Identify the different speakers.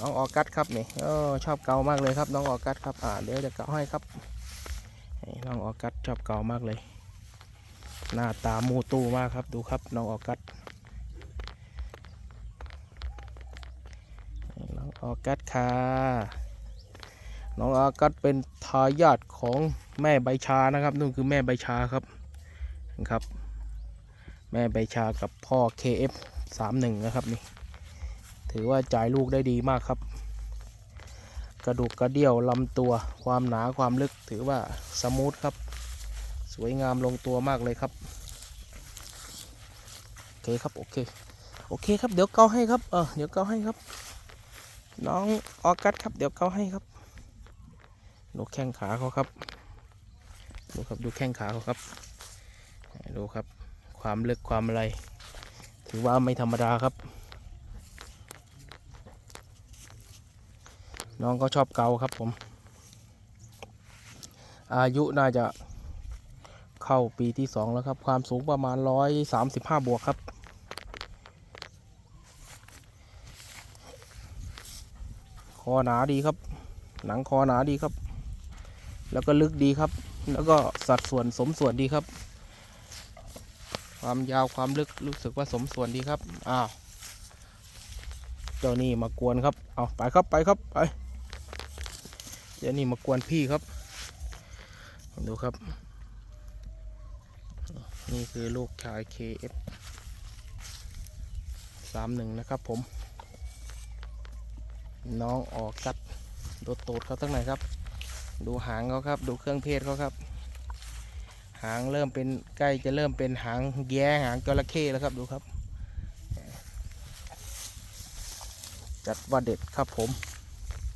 Speaker 1: น้องออกัสครับนี่ออชอบเกามากเลยครับ น้องออกัสครับอ่าเดี๋ยวจะเกาให้ครับน้องออกัสชอบเกามากเลย หน้าตามูตูมากครับดูครับน้องออกัสน้องออกัสค่ะน้องออกัสเป็นทายาทของแม่ใบชานะครับนู่นคือแม่ใบชาครับนะครับ แม่ใบชากับพ่อ KF 31 นะครับนี่ ถือว่าจ่ายลูกได้ดีมากครับ กระดูกกระเดี่ยวลำตัวความหนาความลึกถือว่าสมูทครับ สวยงามลงตัวมากเลยครับโอเคครับโอเคโอเคครับเดี๋ยวเกาให้ครับเออเดี๋ยวเกาให้ครับ น้องออกัสครับ เดี๋ยวเกาให้ครับดูแข้งขาเขาครับ ดูครับดูแข้งขาเขาครับ ดูครับความลึกความอะไร ถือว่าไม่ธรรมดาครับ น้องก็ชอบเกาครับผม อายุน่าจะเข้าปีที่สองแล้วครับ ความสูงประมาณร้อยสามสิบห้าบวกครับ คอหนาดีครับ หนังคอหนาดีครับ แล้วก็ลึกดีครับ แล้วก็สัดส่วนสมส่วนดีครับ ความยาวความลึกรู้สึกว่าสมส่วนดีครับ อ้าว เจ้านี่มากวนครับ เอาไปครับไปครับไป เจ้านี่มากวนพี่ครับดูครับ นี่คือลูกชาย KF 31 นะครับผม น้องออกกัดดูตูดเขาตั้งไหนครับ ดูหางเขาครับ ดูเครื่องเพศเขาครับ หางเริ่มเป็นใกล้จะเริ่มเป็นหางแย้หางจระเข้แล้วครับดูครับ จัดว่าเด็ดครับผม